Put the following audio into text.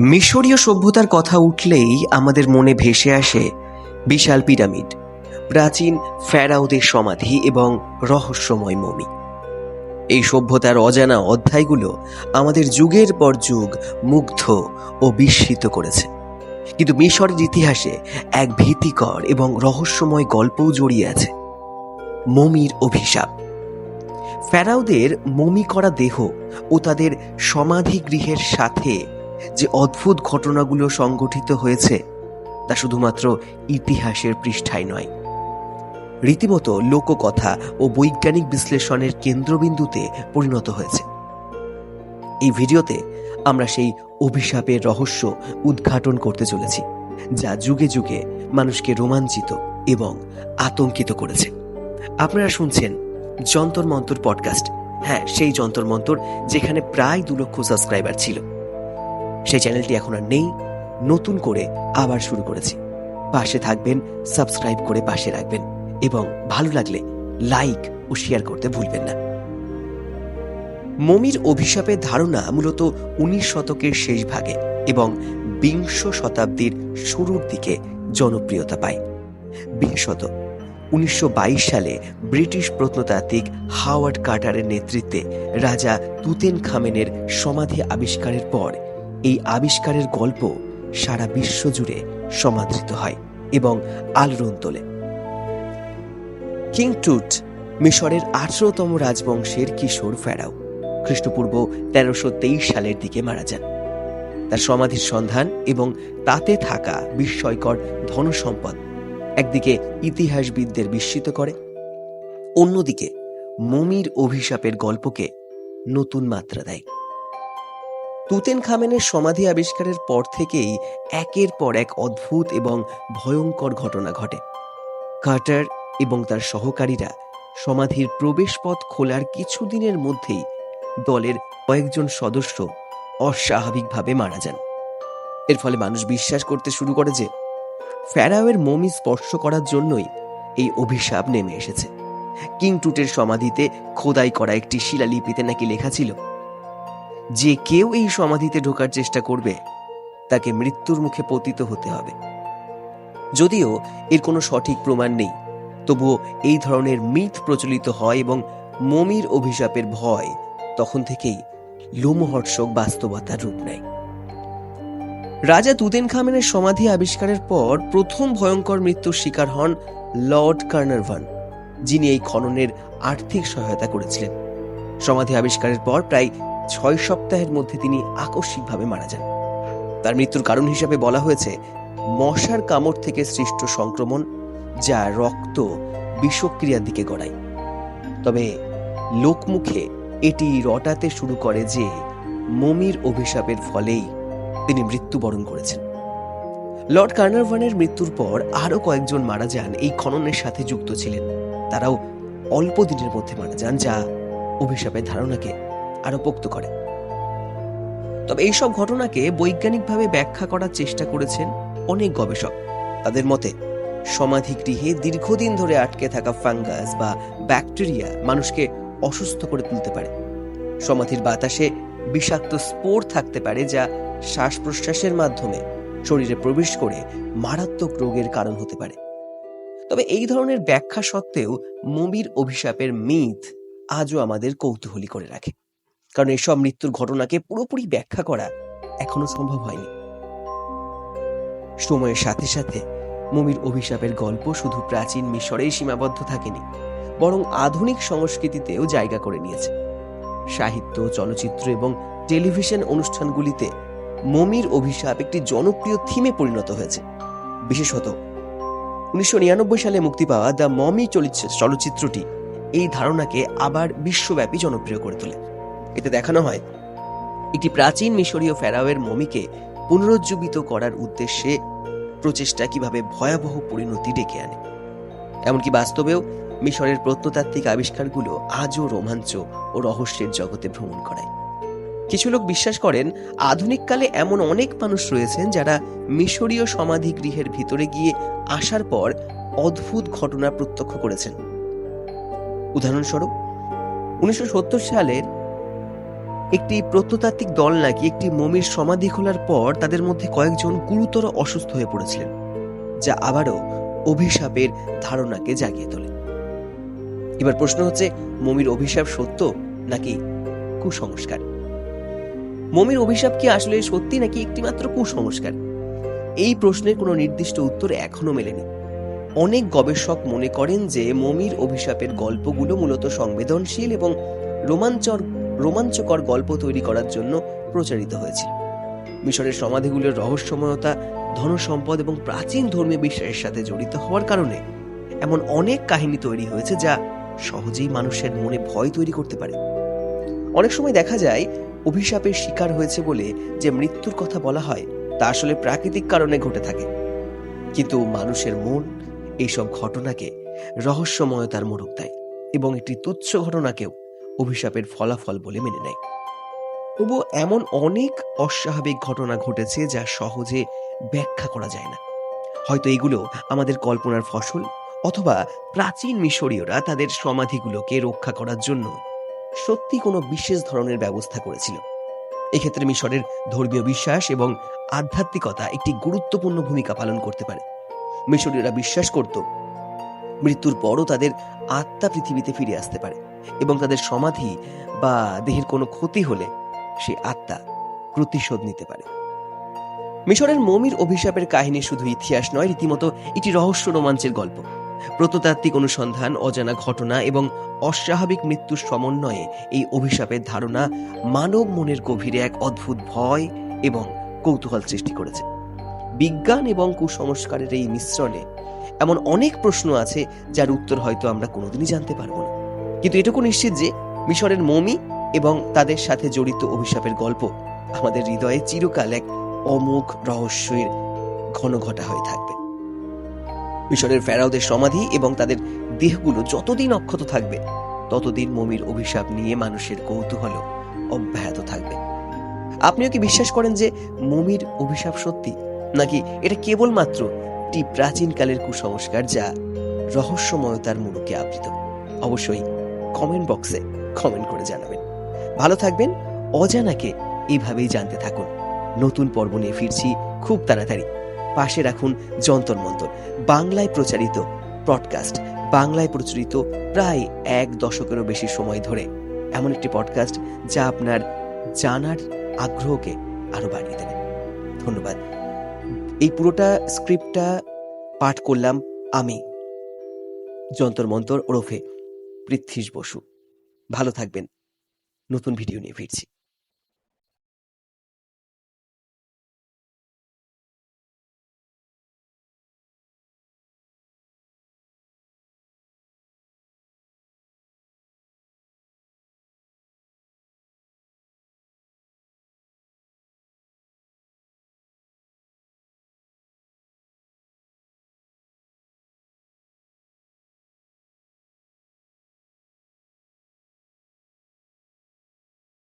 মিশরীয় সভ্যতার কথা উঠলেই আমাদের মনে ভেসে আসে বিশাল পিরামিড, প্রাচীন ফ্যারাওদের সমাধি এবং রহস্যময় মমি। এই সভ্যতার অজানা অধ্যায়গুলো আমাদের যুগের পর যুগ মুগ্ধ ও বিস্মিত করেছে। কিন্তু মিশরের ইতিহাসে এক ভীতিকর এবং রহস্যময় গল্পও জড়িয়ে আছে। মমির অভিশাপ। ফ্যারাওদের মমি করা দেহ ও তাদের সমাধি গৃহের সাথে যে অদ্ভুত ঘটনাগুলো সংগঠিত হয়েছে, তা শুধুমাত্র ইতিহাসের পৃষ্ঠায় নয়। রীতিমতো লোককথা ও বৈজ্ঞানিক বিশ্লেষণের কেন্দ্রবিন্দুতে পরিণত হয়েছে। এই ভিডিওতে আমরা সেই অভিশাপের রহস্য উদ্ঘাটন করতে চলেছি, যা যুগে যুগে মানুষকে রোমাঞ্চিত এবং আতঙ্কিত করেছে। আপনারা শুনছেন যন্তর মন্তর পডকাস্ট। হ্যাঁ সেই যন্তর মন্তর যেখানে প্রায় দু লক্ষ সাবস্ক্রাইবার ছিল। সেই চ্যানেলটি এখন আর নেই। নতুন করে আবার শুরু করেছি। পাশে থাকবেন সাবস্ক্রাইব করে পাশে রাখবেন এবং ভালো লাগলে লাইক ও শেয়ার করতে ভুলবেন না। মমির অভিশাপের ধারণা মূলত উনিশ শতকের শেষ ভাগে এবং বিংশ শতাব্দীর শুরুর দিকে জনপ্রিয়তা পায়। বিশেষত উনিশশো সালে ব্রিটিশ প্রত্নতাত্ত্বিক হাওয়ার্ড কার্টারের নেতৃত্বে রাজা তুতেন খামেনের সমাধি আবিষ্কারের পর এই আবিষ্কারের গল্প সারা বিশ্ব জুড়ে সমাদৃত হয় এবং আলোড়ন তোলে। কিং টুট মিশরের আঠারোতম রাজবংশের কিশোর ফেরাও। খ্রিস্টপূর্ব তেরোশো সালের দিকে মারা যান। তার সমাধির সন্ধান এবং তাতে থাকা বিস্ময়কর ধনসম্পদ একদিকে ইতিহাসবিদদের বিস্মিত করে, অন্যদিকে মমির অভিশাপের গল্পকে নতুন মাত্রা দেয়। তুতেন খামেনের সমাধি আবিষ্কারের পর থেকেই একের পর এক অদ্ভুত এবং ভয়ঙ্কর ঘটনা ঘটে। কার্টার এবং তার সহকারীরা সমাধির প্রবেশপথ খোলার কিছুদিনের মধ্যেই দলের কয়েকজন সদস্য অস্বাভাবিকভাবে মারা যান। এর ফলে মানুষ বিশ্বাস করতে শুরু করে যে ফ্যারাওয়ের মমি স্পর্শ করার জন্যই এই অভিশাপ নেমে এসেছে। কিং টুটের সমাধিতে খোদাই করা একটি শিলালিপিতে নাকি লেখা ছিল যে কেউ এই সমাধিতে ঢোকার চেষ্টা করবে, তাকে মৃত্যুর মুখে পতিত হতে হবে। যদিও এর কোনো সঠিক প্রমাণ নেই, তবুও এই ধরনের মিথ প্রচলিত হয় এবং মমির অভিশাপের ভয় তখন থেকেই লোমহর্ষক বাস্তবতার রূপ নেয়। রাজা তুদেন খামেনের সমাধি আবিষ্কারের পর প্রথম ভয়ঙ্কর মৃত্যুর শিকার হন লর্ড কার্নারভান, যিনি এই খননের আর্থিক সহায়তা করেছিলেন। সমাধি আবিষ্কারের পর প্রায় ছয় সপ্তাহের মধ্যে তিনি আকস্মিকভাবে মারা যান। তার মৃত্যুর কারণ হিসাবে বলা হয়েছে, মশার কামড় থেকে সৃষ্ট সংক্রমণ যা রক্ত বিষক্রিয়ার দিকে গড়ায়। তবে লোকমুখে এটি রটাতে শুরু করে যে, মমির অভিশাপের ফলেই তিনি মৃত্যুবরণ করেছেন। লর্ড কার্নারভানের মৃত্যুর পর আরও কয়েকজন মারা যান, এই খননের সাথে যুক্ত ছিলেন। তারাও অল্প দিনের মধ্যে মারা যান, যা অভিশাপের ধারণাকে আরও পোক্ত করে। তবে এইসব ঘটনাকে বৈজ্ঞানিকভাবে ব্যাখ্যা করার চেষ্টা করেছেন অনেক গবেষক। তাদের মতে সমাধি গৃহে দীর্ঘদিন ধরে আটকে থাকা ফাঙ্গাস বা ব্যাকটেরিয়া মানুষকে অসুস্থ করে তুলতে পারে। সমাধির বাতাসে বিষাক্ত স্পোর থাকতে পারে যা শ্বাস প্রশ্বাসের মাধ্যমে শরীরে প্রবেশ করে মারাত্মক রোগের কারণ হতে পারে। তবে এই ধরনের ব্যাখ্যা সত্ত্বেও মমির অভিশাপের মিথ আজও আমাদের কৌতূহলী করে রাখে। কারণ এসব মৃত্যুর ঘটনাকে পুরোপুরি ব্যাখ্যা করা এখনও সম্ভব হয়নি। সময়ের সাথে সাথে মমির অভিশাপের গল্প শুধু প্রাচীন মিশরেই সীমাবদ্ধ থাকেনি, বরং আধুনিক সংস্কৃতিতেও জায়গা করে নিয়েছে। সাহিত্য, চলচ্চিত্র এবং টেলিভিশন অনুষ্ঠানগুলিতে মমির অভিশাপ একটি জনপ্রিয় থিমে পরিণত হয়েছে। বিশেষত উনিশশো নিরানব্বই সালে মুক্তি পাওয়া দ্য মমি চলচ্চিত্রটি এই ধারণাকে আবার বিশ্বব্যাপী জনপ্রিয় করে তোলে। এতে দেখানো হয়, একটি প্রাচীন মিশরীয় ফেরাওয়ের মমিকে পুনরুজ্জীবিত করার উদ্দেশ্যে প্রচেষ্টা কীভাবে ভয়াবহ পরিণতি ডেকে আনে। এমনকি বাস্তবেও মিশরের প্রত্নতাত্ত্বিক আবিষ্কারগুলো আজও রোমাঞ্চ ও রহস্যের জগতে ভ্রমণ করায়। কিছু লোক বিশ্বাস করেন, আধুনিককালে এমন অনেক মানুষ রয়েছেন যারা মিশরীয় সমাধি গৃহের ভিতরে গিয়ে আসার পর অদ্ভুত ঘটনা প্রত্যক্ষ করেছেন। উদাহরণস্বরূপ, উনিশশো সত্তর সালের একটি প্রত্নতাত্ত্বিক দল নাকি একটি মমির সমাধি খোলার পর তাদের মধ্যে কয়েকজন গুরুতর অসুস্থ হয়ে পড়েছিলেন, যা আবারও অভিশাপের ধারণাকে জাগিয়ে তোলে। এবার প্রশ্ন হচ্ছে, মমির অভিশাপ সত্য নাকি কুসংস্কার? মমির অভিশাপ কি আসলে সত্যি নাকি একটিমাত্র কুসংস্কার? এই প্রশ্নের কোনো নির্দিষ্ট উত্তর এখনও মেলেনি। অনেক গবেষক মনে করেন যে মমির অভিশাপের গল্পগুলো মূলত সংবেদনশীল এবং রোমাঞ্চর রোমাঞ্চকর গল্প তৈরি করার জন্য প্রচারিত হয়েছিল মিশরের সমাধিগুলোর রহস্যময়তা, ধনসম্পদ এবং প্রাচীন ধর্মীয় বিশ্বাসের সাথে জড়িত হওয়ার কারণে এমন অনেক কাহিনী তৈরি হয়েছে যা সহজেই মানুষের মনে ভয় তৈরি করতে পারে। অনেক সময় দেখা যায়, অভিশাপের শিকার হয়েছে বলে যে মৃত্যুর কথা বলা হয়, তা আসলে প্রাকৃতিক কারণে ঘটে থাকে। কিন্তু মানুষের মন এইসব ঘটনাকে রহস্যময়তার মোড়ক দেয় এবং একটি তুচ্ছ ঘটনাকেও অভিশাপের ফলাফল বলে মেনে নেয়। তবু এমন অনেক অস্বাভাবিক ঘটনা ঘটেছে যা সহজে ব্যাখ্যা করা যায় না। হয়তো এগুলো আমাদের কল্পনার ফসল অথবা প্রাচীন মিশরীয়রা তাদের সমাধিগুলোকে রক্ষা করার জন্য সত্যি কোনো বিশেষ ধরনের ব্যবস্থা করেছিল। এক্ষেত্রে মিশরের ধর্মীয় বিশ্বাস এবং আধ্যাত্মিকতা একটি গুরুত্বপূর্ণ ভূমিকা পালন করতে পারে। মিশরীয়রা বিশ্বাস করত, মৃত্যুর পরও তাদের আত্মা পৃথিবীতে ফিরে আসতে পারে। এবং তাদের সমাধি বা দেহের কোনো ক্ষতি হলে সে আত্মা প্রতিশোধ নিতে পারে। মিশরের মমির অভিশাপের কাহিনী শুধু ইতিহাস নয়, রীতিমতো এটি রহস্য রোমাঞ্চের গল্প। প্রত্নতাত্ত্বিক অনুসন্ধান, অজানা ঘটনা এবং অস্বাভাবিক মৃত্যুর সমন্বয়ে এই অভিশাপের ধারণা মানব মনের গভীরে এক অদ্ভুত ভয় এবং কৌতূহল সৃষ্টি করেছে। বিজ্ঞান এবং কুসংস্কারের এই মিশ্রণে এমন অনেক প্রশ্ন আছে যার উত্তর হয়তো আমরা কোনোদিনই জানতে পারব না। কিন্তু এটুকু নিশ্চিত যে মিশরের মমি এবং তাদের সাথে জড়িত অভিশাপের গল্প আমাদের হৃদয়ে চিরকাল এক অমুখ রহস্যের ঘন ঘটা হয়ে থাকবে। মিশরের ফেরাওদের সমাধি এবং তাদের দেহগুলো যতদিন অক্ষত থাকবে, ততদিন মমির অভিশাপ নিয়ে মানুষের কৌতূহল অব্যাহত থাকবে। আপনিও কি বিশ্বাস করেন যে মমির অভিশাপ সত্যি? নাকি এটা কেবলমাত্র প্রাচীনকালের কুসংস্কার যা রহস্যময়তার মুড়ুকে আবৃত? অবশ্যই কমেন্ট বক্সে কমেন্ট করে জানাবেন। ভালো থাকবেন, অজানাকে এইভাবেই জানতে থাকুন। নতুন পর্ব নিয়ে ফিরছি খুব তাড়াতাড়ি। পাশে রাখুন যন্তর মন্তর। বাংলায় প্রচারিত পডকাস্ট বাংলায় প্রচলিত প্রায় এক দশকেরও বেশি সময় ধরে এমন একটি পডকাস্ট যা আপনার জানার আগ্রহকে আরও বাড়িয়ে দেবে। ধন্যবাদ। এই পুরোটা স্ক্রিপ্টটা পাঠ করলাম আমি, যন্তর মন্তর ওরফে পৃথ্বীশ বসু। ভালো থাকবেন। নতুন ভিডিও নিয়ে ফিরছি।